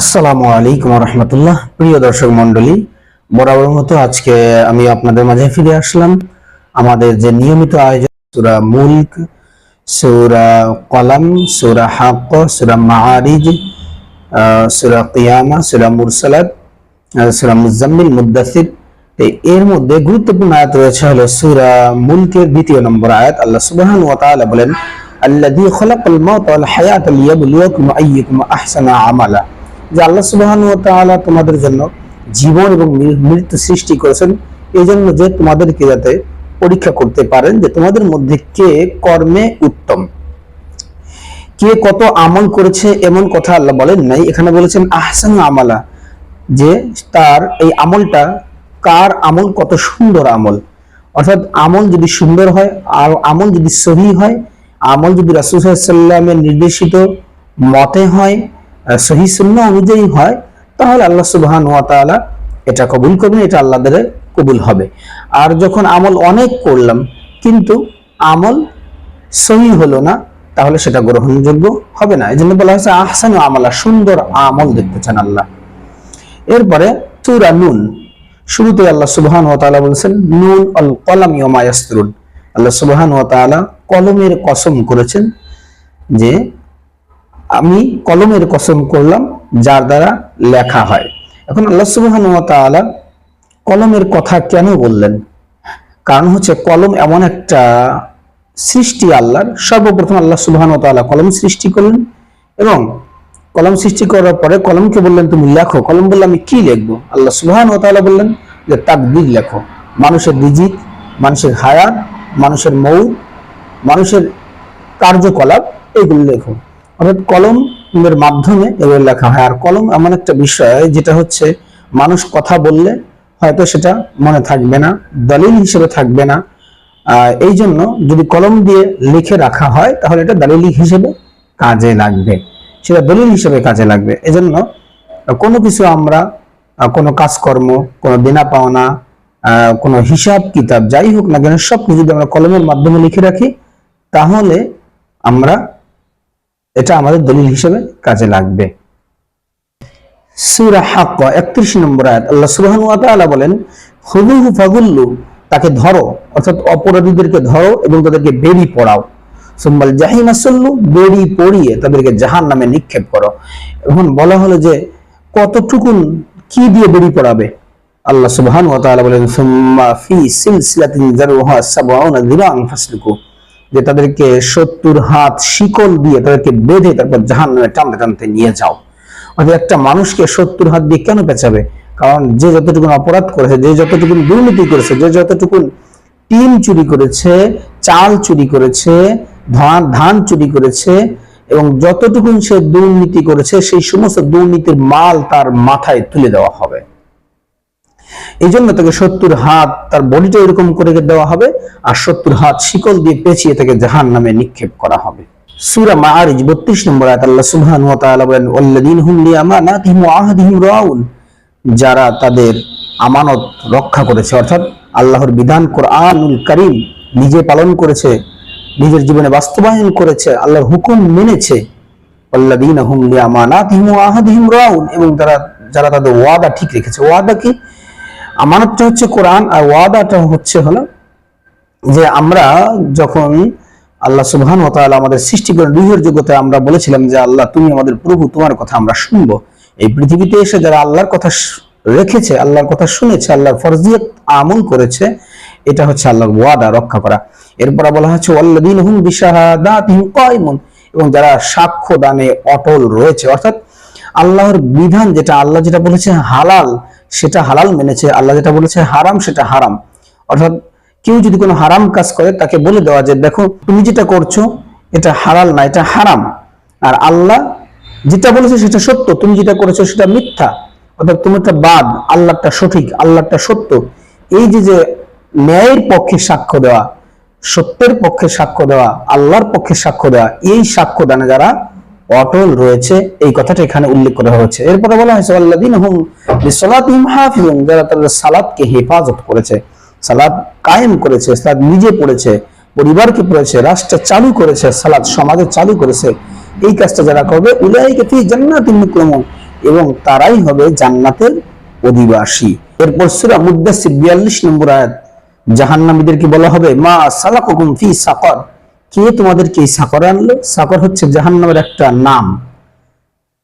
আসসালামু আলাইকুম রহমতুল্লাহ প্রিয় দর্শক মন্ডলী বরাবর মতো আজকে আমি আপনাদের মাঝে ফিরে আসলাম। আমাদের যে নিয়মিত আয়োজন, সুরা মুলক, সুরা কলাম, সুরা হাক সুরা মাহারিজ সুরা কিয়ামা, সুরা মুরসালাত সুরা মুজাম্মিল মুদাসির এর মধ্যে গুরুত্বপূর্ণ আয়াত রয়েছে হলো সুরা মুলকের দ্বিতীয় নম্বর আয়াত। আল্লাহ সুবহানাহু ওয়া তাআলা বলেন, আল্লাযী খালাকাল মাউতা ওয়াল হায়াতা লিয়াবলুয়াকুম আইয়ুকুম আহসানু আমালা। যে আল্লাহ তাআলা তোমাদের জন্য জীবন এবং মৃত্যু সৃষ্টি করেছেন এই জন্য যে তোমাদেরকে যাতে পরীক্ষা করতে পারেন যে তোমাদের মধ্যে কে কর্মে উত্তম। কে কত আমল করেছে, এমন কথা আল্লাহ বলেন নাই। এখানে বলেছেন, আহসান আমালা, যে তার এই আমলটা, কার আমল কত সুন্দর আমল। অর্থাৎ আমল যদি সুন্দর হয়, আর আমল যদি সহি হয়, আমল যদি রাসুসাল্লামের নির্দেশিত মতে হয় সহি শূন্য অনুযায়ী হয়, তাহলে আল্লাহ সুবহান ওয়া তাআলা এটা কবুল করবেন, এটা আল্লাহ দ্বারা কবুল হবে। আর যখন আমল অনেক করলাম, কিন্তু আমল সহি হলো না, তাহলে সেটা গ্রহণযোগ্য হবে না। এই জন্য বলা হয়েছে, আহসানু আমালা, সুন্দর আমল দেখতে চান আল্লাহ। এরপরে সূরা নুন। শুরুতে আল্লাহ সুবহান ওয়া তাআলা বলেছেন, নুন আল কলাম ইয়ামা ইয়াসতুরুন। আল্লাহ সুবহান ওয়া তাআলা কলমের কসম করেছেন যে আমি কলমের কসম করলাম, যার দ্বারা লেখা হয়। এখন আল্লাহ সুবহান তাআলা কলমের কথা কেন বললেন? কারণ হচ্ছে কলম এমন একটা সৃষ্টি আল্লাহর। সর্বপ্রথম আল্লাহ সুবহান তাআলা কলম সৃষ্টি করলেন এবং কলম সৃষ্টি করার পরে কলমকে বললেন, তুমি লেখো। কলম বললে, আমি কি লিখব? আল্লাহ সুবহান তাআলা বললেন যে তাকদির লেখো। মানুষের রিজিক, মানুষের হায়াত, মানুষের মৌ মানুষের কার্যকলাপ, এগুলো লেখো। অর্থাৎ কলমের মাধ্যমে এগুলো লেখা হয়। আর কলম এমন একটা বিষয় যেটা হচ্ছে মানুষ কথা বললে হয়তো সেটা মনে থাকবে না, দলিল হিসেবে থাকবে না। এই জন্য যদি কলম দিয়ে লিখে রাখা হয়, তাহলে এটা দলিল হিসেবে কাজে লাগবে। সেটা দলিল হিসেবে কাজে লাগবে। এজন্য কোনো কিছু আমরা কোনো কাজকর্ম, কোনো দেনা পাওনা কোনো হিসাব কিতাব যাই হোক না কেন সব কিছু যদি আমরা কলমের মাধ্যমে লিখে রাখি, তাহলে আমরা এটা আমাদের দলিল হিসেবে কাজে লাগবে। সূরা হাক্ক 31 নম্বর আয়াত, আল্লাহ সুবহানাহু ওয়া তাআলা বলেন, খুযুহু ফাগুল্লু তাকে ধরো, অর্থাৎ অপরাধীদেরকে ধরো এবং তাদেরকে বেরি পড়াও। সুম্মাল জাহিমা সাল্লু বেরি পড়িয়ে তাদেরকে জাহান্নামে নিক্ষেপ করো। এখন বলা হলো যে, কতটুকুন কি দিয়ে বেরি পড়াবে? আল্লাহ সুবহানাহু ওয়া তাআলা বলেন, সুম্মা ফি সিলসিলাতিন যারুহা সাবউনা যিরান ফাসলুকু যে তাদেরকে সত্তর হাত শিকল দিয়ে তাদেরকে বেঁধে তারপর জাহান্নামে টানতে টানতে নিয়ে যাও। অর্থাৎ একটা মানুষকে সত্তর হাত দিয়ে কেন পেঁচাবে? কারণ যে যতটুকুন অপরাধ করেছে, যে যতটুকুন দুর্নীতি করেছে, যে যতটুকুন টিন চুরি করেছে, চাল চুরি করেছে ধান চুরি করেছে, এবং যতটুকুন সে দুর্নীতি করেছে, সেই সমস্ত দুর্নীতির মাল তার মাথায় তুলে দেওয়া হবে। এই জন্য তাকে সত্তর হাত তার বডিটা এরকম করে দেওয়া হবে আর সত্তর হাত শিকল দিয়ে পেঁচিয়ে তাকে জাহান নামে নিক্ষেপ করা হবে। সূরা মাআরিজ 32 নম্বর সুবহানাহু ওয়া তাআলা বলেন, ওয়াল্লাযীনা হুম ওয়া আহদিহিম রাউন। যারা তাদের আমানত রক্ষা করেছে, অর্থাৎ আল্লাহর বিধান কোরআনুল কারীম নিজে পালন করেছে, নিজের জীবনে বাস্তবায়ন করেছে, আল্লাহর হুকুম মেনেছে, ওয়াল্লাযীনা হুম লিআমানাতিহিম ওয়া আহদিহিম রাউন। এবং যারা যারা তাদের ওয়াদা ঠিক রেখেছে, ওয়াদা কি? আমানতটা হচ্ছে কোরআন আর ওয়াদাটা হচ্ছে হলো যে আমরা যখন আল্লাহ সুবহান ও তাআলা আমাদের সৃষ্টি করেন রুহের যোগ্যতায় আমরা বলেছিলাম যে আল্লাহ, তুমি আমাদের প্রভু, তোমার কথা আমরা শুনব। এই পৃথিবীতে এসে যারা আল্লাহর কথা রেখেছে, আল্লাহর কথা শুনেছে, আল্লাহর ফরজিয়ত আমল করেছে, এটা হচ্ছে আল্লাহর ওয়াদা, রক্ষা করা। এরপর বলা হচ্ছে ওয়াল্লাযীনা হুম বিশাহাদাতিহিম কায়িমুন। এবং যারা সাক্ষ্য দানে অটল রয়েছে, অর্থাৎ আল্লাহর বিধান যেটা, আল্লাহ যেটা বলেছে হালাল সেটা হালাল মেনেছে, আল্লাহ যেটা বলেছে হারাম সেটা হারাম। অর্থাৎ কেউ যদি কোনো হারাম কাজ করে, তাকে বলে দেওয়া যে, দেখো, তুমি যেটা করছ, এটা হালাল না, এটা হারাম। আর আল্লাহ যেটা বলেছে সেটা সত্য, তুমি যেটা করেছ সেটা মিথ্যা। অর্থাৎ তোমারটা বাদ আল্লাহটা সঠিক আল্লাহটা সত্য। এই যে যে ন্যায়ের পক্ষে সাক্ষ্য দেওয়া, সত্যের পক্ষে সাক্ষ্য দেওয়া, আল্লাহর পক্ষে সাক্ষ্য দেওয়া, এই সাক্ষ্য দানে যারা অটল রয়েছে, এই কথাটা এখানে উল্লেখ করা হয়েছে। এরপরে বলা হয়েছে, আল্লাযীনা হুম যারা তাদের সালাতকে হেফাজত করেছে সালাত কায়েম করেছে সালাত নিজে পড়েছে, পরিবারকে পড়েছে, রাষ্ট্র চালু করেছে সালাত সমাজে চালু করেছে, এই কাজটা যারা করবে, উলাইকা ফি জান্নাতিন মুকরামুন, এবং তারাই হবে জান্নাতের অধিবাসী। এরপর সূরা মুদ্দাসির 42 নম্বর আয়াত, জাহান্নামীদেরকে বলা হবে, মা সালাকুকুম ফি সাকর কে তোমাদেরকে এই সাকরে আনলো? সাকর হচ্ছে জাহান্নামের একটা নাম।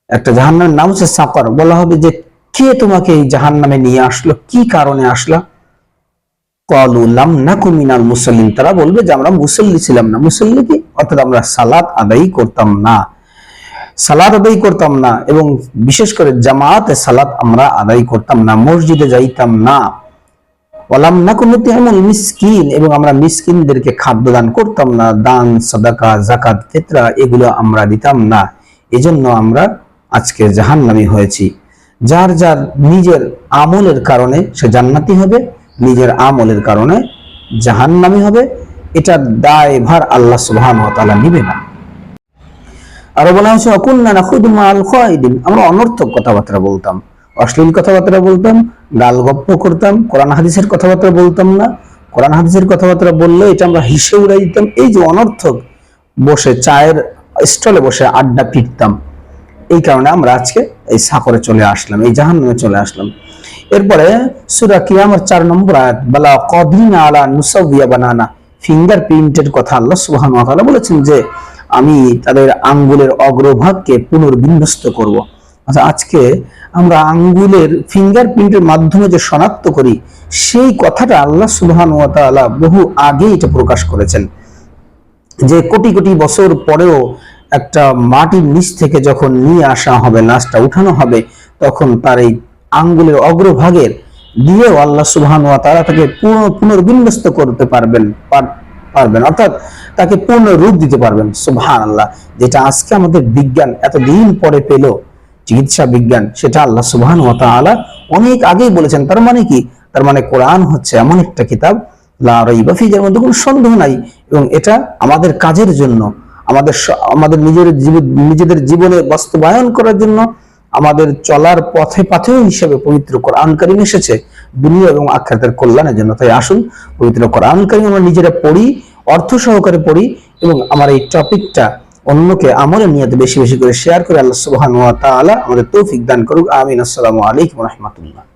একটা জাহান্নামের নাম হচ্ছে সাকর। বলা হবে যে কে তোমাকে এই জাহান্নামে নিয়ে আসলো? কি কারণে আসলা? কলু লাম নাকু মিনাল মুসল্লিন। তারা বলবে যে আমরা মুসল্লি ছিলাম না। মুসল্লি কি? অর্থাৎ আমরা আদায় করতাম না। সালাত আদায় করতাম না এবং বিশেষ করে জামাতে সালাত আমরা আদায় করতাম না। মসজিদে যাইতাম না। ওয়ালাম নাকুনু তিমুল মিসকিন, এবং আমরা মিসকিনদেরকে খাদ্য দান করতাম না, দান জাকাত এগুলো আমরা দিতাম না। এজন্য আমরা আজকে হয়েছি। যার যার নিজের আমলের কারণে সে জান্নাতি হবে, নিজের আমলের কারণে জাহান্নামী হবে এটার দায়ভার আল্লাহ সুবহানাহু ওয়া না। আরও বলা হয়েছে, অকুন্না না খুদ মাল আমরা অনর্থক কথাবার্তা বলতাম, অশ্লীল কথাবার্তা বলতাম গাল গপ্প করতাম, কোরআন হাদিসের কথাবার্তা বলতাম না। কোরআন হাদিসের কথাবার্তা বললে এটা আমরা হিসে উড়াই দিতাম এই যে অনর্থক, বসে চায়ের স্টলে বসে আড্ডা পিটতাম। এই কারণে আমরা আজকে এই সাকরে চলে আসলাম, এই জাহান্নামে চলে আসলাম। এরপরে সুরা কিয়ামর চার নম্বর আয়াত, বালা কদিন আলা নুসাবিয়া বানানা। ফিঙ্গার প্রিন্টের কথা আল্লাহ তাআলা বলেছেন যে, আমি তাদের আঙ্গুলের অগ্রভাগকে পুনর্বিন্যস্ত করব। আচ্ছা আজকে আমরা আঙ্গুলের ফিঙ্গার প্রিন্টের মাধ্যমে যে শনাক্ত করি, সেই কথাটা আল্লাহ সুবহানাহু ওয়া তাআলা বহু আগে এটা প্রকাশ করেছেন। যে কোটি কোটি বছর পরেও একটা মাটির নিচ থেকে যখন নিয়ে আসা হবে লাশটা উঠানো হবে, তখন তার এই আঙ্গুলের অগ্রভাগের দিয়েও আল্লাহ সুবহান ওয়া তাআলা তাকে পুনঃ পুনর্বিন্যস্ত করতে পারবেন, পার- পারবেন, অর্থাৎ তাকে পূর্ণ রূপ দিতে পারবেন সুবহান আল্লাহ যেটা আজকে আমাদের বিজ্ঞান এতদিন পরে পেল চিকিৎসা বিজ্ঞান, সেটা আল্লাহ সুবহান তাআলা অনেক আগেই বলেছেন। তার মানে কি? তার মানে কোরআন হচ্ছে এমন একটা কিতাব, লা রাইবা ফি যার মধ্যে কোনো সন্দেহ নাই এবং এটা আমাদের কাজের জন্য, আমাদের আমাদের নিজের নিজেদের জীবনে বাস্তবায়ন করার জন্য, আমাদের চলার পথে পাথেও হিসেবে পবিত্র কোরআন কারিম এসেছে দুনিয়া এবং আখ্যাতের কল্যাণের জন্য। তাই আসুন, পবিত্র কোরআন কারিম আমরা নিজেরা পড়ি, অর্থ সহকারে পড়ি এবং আমার এই টপিকটা অন্যকে আমলের নিয়তে বেশি বেশি করে শেয়ার করে আল্লাহ তাআলা আমাদের তৌফিক দান করুক। আমিন। আসসালামু আলাইকুম রহমতুল্লাহ।